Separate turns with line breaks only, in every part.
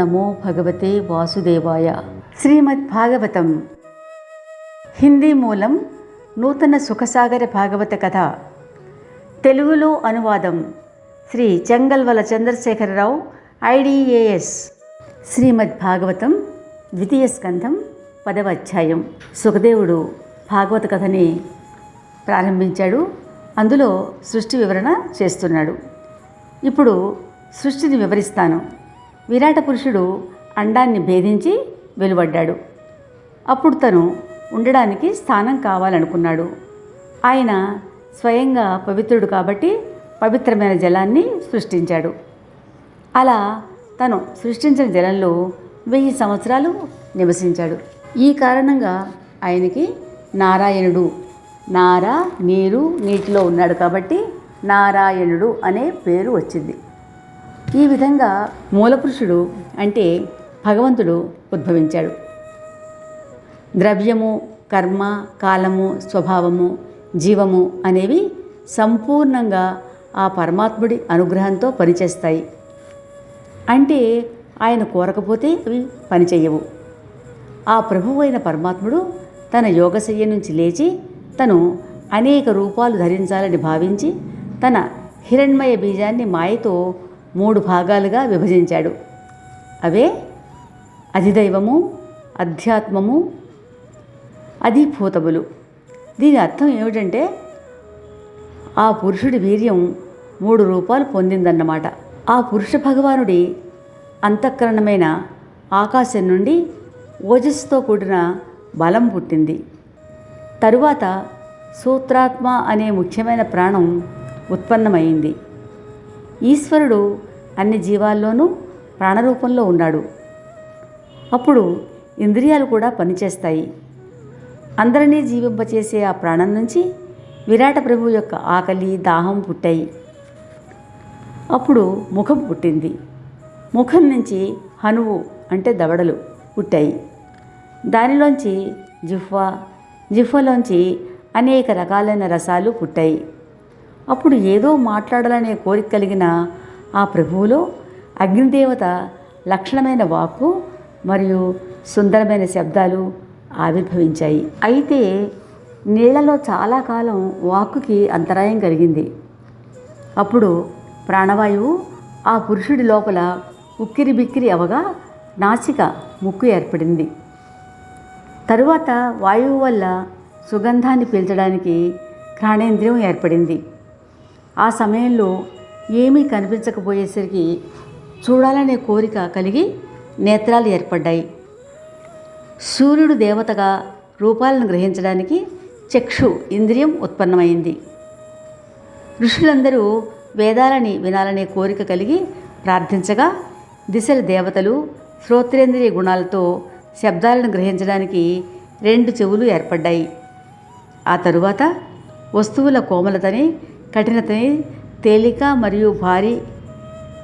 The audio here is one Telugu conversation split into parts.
నమో భగవతే వాసుదేవాయ శ్రీమద్ భాగవతం హిందీ మూలం నూతన సుఖసాగర భాగవత కథ తెలుగులో అనువాదం శ్రీ చెంగల్వల చంద్రశేఖరరావు ఐడిఏఎస్ శ్రీమద్ భాగవతం ద్వితీయ స్కంధం పదవ అధ్యాయం సుఖదేవుడు భాగవత కథని ప్రారంభించాడు అందులో సృష్టి వివరణ చేస్తున్నాడు। ఇప్పుడు సృష్టిని వివరిస్తాను। విరాట పురుషుడు అండాన్ని భేదించి వెలువడ్డాడు. అప్పుడు తను ఉండడానికి స్థానం కావాలనుకున్నాడు. ఆయన స్వయంగా పవిత్రుడు కాబట్టి పవిత్రమైన జలాన్ని సృష్టించాడు. అలా తను సృష్టించిన జలంలో వెయ్యి సంవత్సరాలు నివసించాడు. ఈ కారణంగా ఆయనకి నారాయణుడు నారా నీరు నీటిలో ఉన్నాడు కాబట్టి నారాయణుడు అనే పేరు వచ్చింది. ఈ విధంగా మూలపురుషుడు అంటే భగవంతుడు ఉద్భవించాడు. ద్రవ్యము కర్మ కాలము స్వభావము జీవము అనేవి సంపూర్ణంగా ఆ పరమాత్ముడి అనుగ్రహంతో పనిచేస్తాయి. అంటే ఆయన కోరకపోతే అవి పనిచేయవు. ఆ ప్రభువు అయిన పరమాత్ముడు తన యోగశయ్య నుంచి లేచి తను అనేక రూపాలు ధరించాలని భావించి తన హిరణ్మయ బీజాన్ని మాయతో మూడు భాగాలుగా విభజించాడు. అవే అధిదైవము అధ్యాత్మము అధిభూతములు. దీని అర్థం ఏమిటంటే ఆ పురుషుడి వీర్యం మూడు రూపాలు పొందిందన్నమాట. ఆ పురుష భగవానుడి అంతఃకరణమైన ఆకాశం నుండి ఓజస్సుతో కూడిన బలం పుట్టింది. తరువాత సూత్రాత్మ అనే ముఖ్యమైన ప్రాణం ఉత్పన్నమైంది ఈశ్వరుడు అన్ని జీవాల్లోనూ ప్రాణరూపంలో ఉన్నాడు. అప్పుడు ఇంద్రియాలు కూడా పనిచేస్తాయి. అందరినీ జీవింపచేసే ఆ ప్రాణం నుంచి విరాట ప్రభు యొక్క ఆకలి దాహం పుట్టాయి. అప్పుడు ముఖం పుట్టింది. ముఖం నుంచి హనువు అంటే దవడలు పుట్టాయి. దానిలోంచి జిహ్వ జిహ్వలోంచి అనేక రకాలైన రసాలు పుట్టాయి. అప్పుడు ఏదో మాట్లాడాలనే కోరిక కలిగిన ఆ ప్రభువులో అగ్నిదేవత లక్షణమైన వాక్కు మరియు సుందరమైన శబ్దాలు ఆవిర్భవించాయి. అయితే నీళ్ళలో చాలా కాలం వాక్కుకి అంతరాయం కలిగింది. అప్పుడు ప్రాణవాయువు ఆ పురుషుడి లోపల ఉక్కిరి బిక్కిరి అవగా నాసిక ముక్కు ఏర్పడింది. తరువాత వాయువు వల్ల సుగంధాన్ని పీల్చడానికి ఘ్రాణేంద్రియం ఏర్పడింది. ఆ సమయంలో ఏమీ కనిపించకపోయేసరికి చూడాలనే కోరిక కలిగి నేత్రాలు ఏర్పడ్డాయి. సూర్యుడు దేవతగా రూపాలను గ్రహించడానికి చక్షు ఇంద్రియం ఉత్పన్నమైంది. ఋషులందరూ వేదాలని వినాలనే కోరిక కలిగి ప్రార్థించగా దిశల దేవతలు శ్రోత్రేంద్రియ గుణాలతో శబ్దాలను గ్రహించడానికి రెండు చెవులు ఏర్పడ్డాయి. ఆ తరువాత వస్తువుల కోమలతని కఠినతని తేలిక మరియు భారీ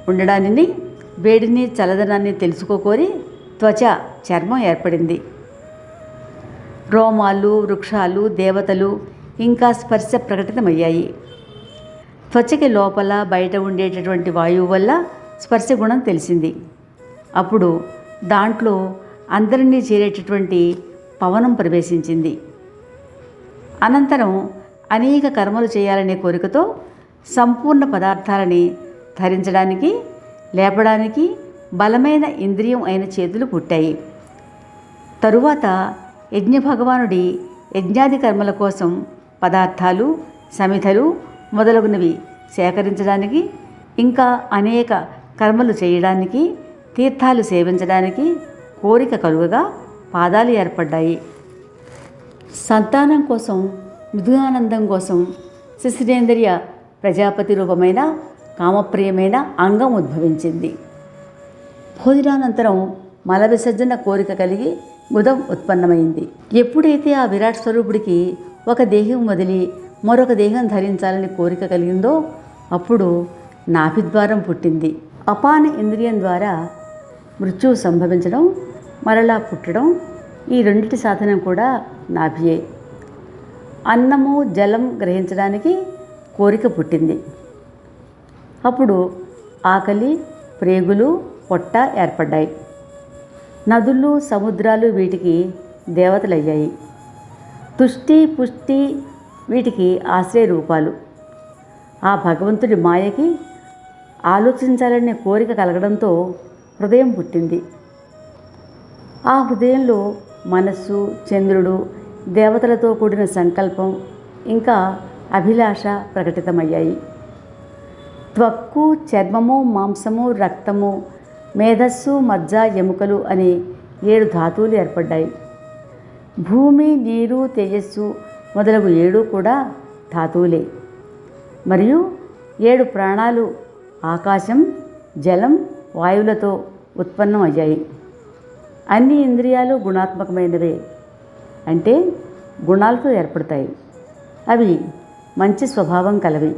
ఉండడాన్ని వేడిని చల్లదనాన్ని తెలుసుకోకోరి త్వచ చర్మం ఏర్పడింది. రోమాలు వృక్షాలు దేవతలు ఇంకా స్పర్శ ప్రకటితమయ్యాయి. త్వచకి లోపల బయట ఉండేటటువంటి వాయువు వల్ల స్పర్శ గుణం తెలిసింది. అప్పుడు దాంట్లో అందరినీ చేరేటటువంటి పవనం ప్రవేశించింది. అనంతరం అనేక కర్మలు చేయాలనే కోరికతో సంపూర్ణ పదార్థాలని ధరించడానికి లేపడానికి బలమైన ఇంద్రియం అయిన చేతులు పుట్టాయి. తరువాత యజ్ఞభగవానుడి యజ్ఞాది కర్మల కోసం పదార్థాలు సమిధలు మొదలగునవి సేకరించడానికి ఇంకా అనేక కర్మలు చేయడానికి తీర్థాలు సేవించడానికి కోరిక కలుగగా పాదాలు ఏర్పడ్డాయి. సంతానం కోసం మృదుగానందం కోసం శిశిరేంద్రియ ప్రజాపతి రూపమైన కామప్రియమైన అంగం ఉద్భవించింది. భోజనానంతరం మల విసర్జన కోరిక కలిగి గుదం ఉత్పన్నమైంది. ఎప్పుడైతే ఆ విరాట్ స్వరూపుడికి ఒక దేహం వదిలి మరొక దేహం ధరించాలని కోరిక కలిగిందో అప్పుడు నాభిద్వారం పుట్టింది. అపాన ఇంద్రియం ద్వారా మృత్యువు సంభవించడం మరలా పుట్టడం ఈ రెండిటి సాధనం కూడా నాభియే. అన్నము జలం గ్రహించడానికి కోరిక పుట్టింది. అప్పుడు ఆకలి ప్రేగులు పొట్ట ఏర్పడ్డాయి. నదులు సముద్రాలు వీటికి దేవతలయ్యాయి. తుష్టి పుష్టి వీటికి ఆశ్రయ రూపాలు. ఆ భగవంతుడి మాయకి ఆలోచించాలనే కోరిక కలగడంతో హృదయం పుట్టింది. ఆ హృదయంలో మనస్సు చంద్రుడు దేవతలతో కూడిన సంకల్పం ఇంకా అభిలాష ప్రకటితమయ్యాయి. త్వక్కు చర్మము మాంసము రక్తము మేధస్సు మజ్జ ఎముకలు అనే ఏడు ధాతువులు ఏర్పడ్డాయి. భూమి నీరు తేజస్సు మొదలగు ఏడు కూడా ధాతువులే. మరియు ఏడు ప్రాణాలు ఆకాశం జలం వాయువులతో ఉత్పన్నం అయ్యాయి అన్ని ఇంద్రియాలు గుణాత్మకమైనవే. అంటే గుణాలతో ఏర్పడతాయి. అవి మంచి స్వభావం కలవి.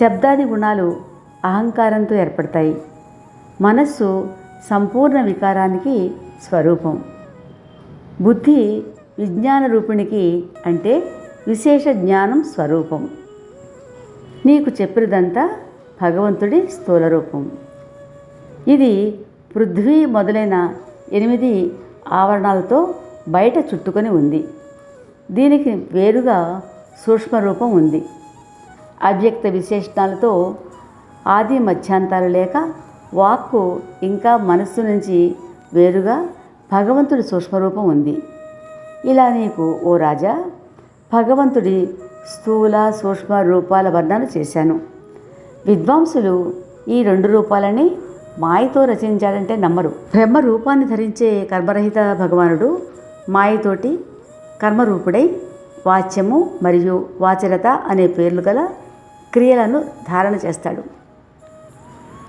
శబ్దాది గుణాలు అహంకారంతో ఏర్పడతాయి. మనస్సు సంపూర్ణ వికారానికి స్వరూపం. బుద్ధి విజ్ఞాన రూపిణికి అంటే విశేష జ్ఞానం స్వరూపం. నీకు చెప్పినదంతా భగవంతుడి స్థూల రూపం. ఇది పృథ్వీ మొదలైన ఎనిమిది ఆవరణాలతో బయట చుట్టుకొని ఉంది. దీనికి వేరుగా సూక్ష్మ రూపం ఉంది. అవ్యక్త విశేషణాలతో ఆది మధ్యాంతాలు లేక వాక్కు ఇంకా మనస్సు నుంచి వేరుగా భగవంతుడి సూక్ష్మరూపం ఉంది. ఇలా నీకు ఓ రాజా భగవంతుడి స్థూల సూక్ష్మ రూపాల వర్ణన చేశాను. విద్వాంసులు ఈ రెండు రూపాలని మాయతో రచించాడంటే నమ్మరు. బ్రహ్మ రూపాన్ని ధరించే కర్మరహిత భగవానుడు మాయతోటి కర్మరూపుడై వాచ్యము మరియు వాచరత అనే పేర్లు గల క్రియలను ధారణ చేస్తాడు.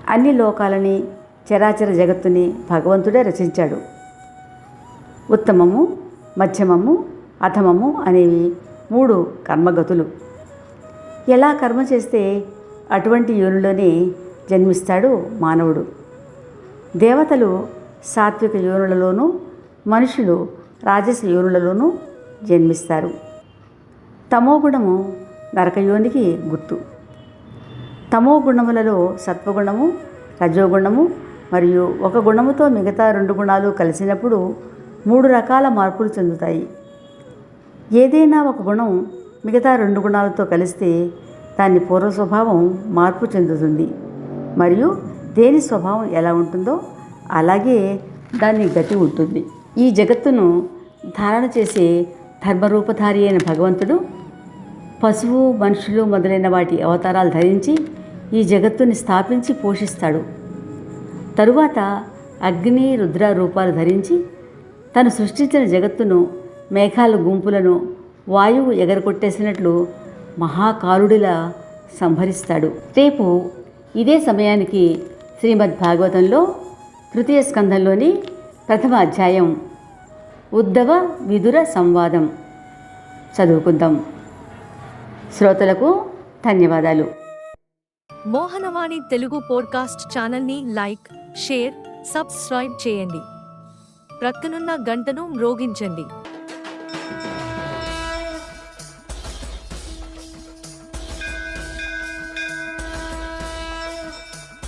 అన్ని లోకాలని చరాచర జగత్తుని భగవంతుడే రచించాడు. ఉత్తమము మధ్యమము అధమము అనేవి మూడు కర్మగతులు. ఎలా కర్మ చేస్తే అటువంటి యోనులోనే జన్మిస్తాడు మానవుడు. దేవతలు సాత్విక యోనులలోనూ మనుషులు రాజస యోనులలోనూ జన్మిస్తారు. తమో గుణము నరకయోనికి గుర్తు. తమో గుణములలో సత్వగుణము రజోగుణము మరియు ఒక గుణముతో మిగతా రెండు గుణాలు కలిసినప్పుడు మూడు రకాల మార్పులు చెందుతాయి. ఏదైనా ఒక గుణం మిగతా రెండు గుణాలతో కలిస్తే దాని పూర్వ స్వభావం మార్పు చెందుతుంది మరియు దేని స్వభావం ఎలా ఉంటుందో అలాగే దాని గతి ఉంటుంది. ఈ జగత్తును ధారణ చేసే ధర్మరూపధారి అయిన భగవంతుడు పశువు మనుషులు మొదలైన వాటి అవతారాలు ధరించి ఈ జగత్తుని స్థాపించి పోషిస్తాడు. తరువాత అగ్ని రుద్ర రూపాలు ధరించి తను సృష్టించిన జగత్తును మేఘాల గుంపులను వాయువు ఎగరకొట్టేసినట్లు మహాకాలుడిలా సంహరిస్తాడు. రేపు ఇదే సమయానికి శ్రీమద్ భాగవతంలో తృతీయ స్కంధంలోని ప్రథమ అధ్యాయం. ఉద్ధవ విదుర సంవాదం. చదువుకుందాం. శ్రోతలకు ధన్యవాదాలు.
మోహనవాణి తెలుగు పోడ్కాస్ట్ ఛానల్ని లైక్ షేర్ సబ్స్క్రైబ్ చేయండి. ప్రక్కనున్న గంటను మ్రోగించండి.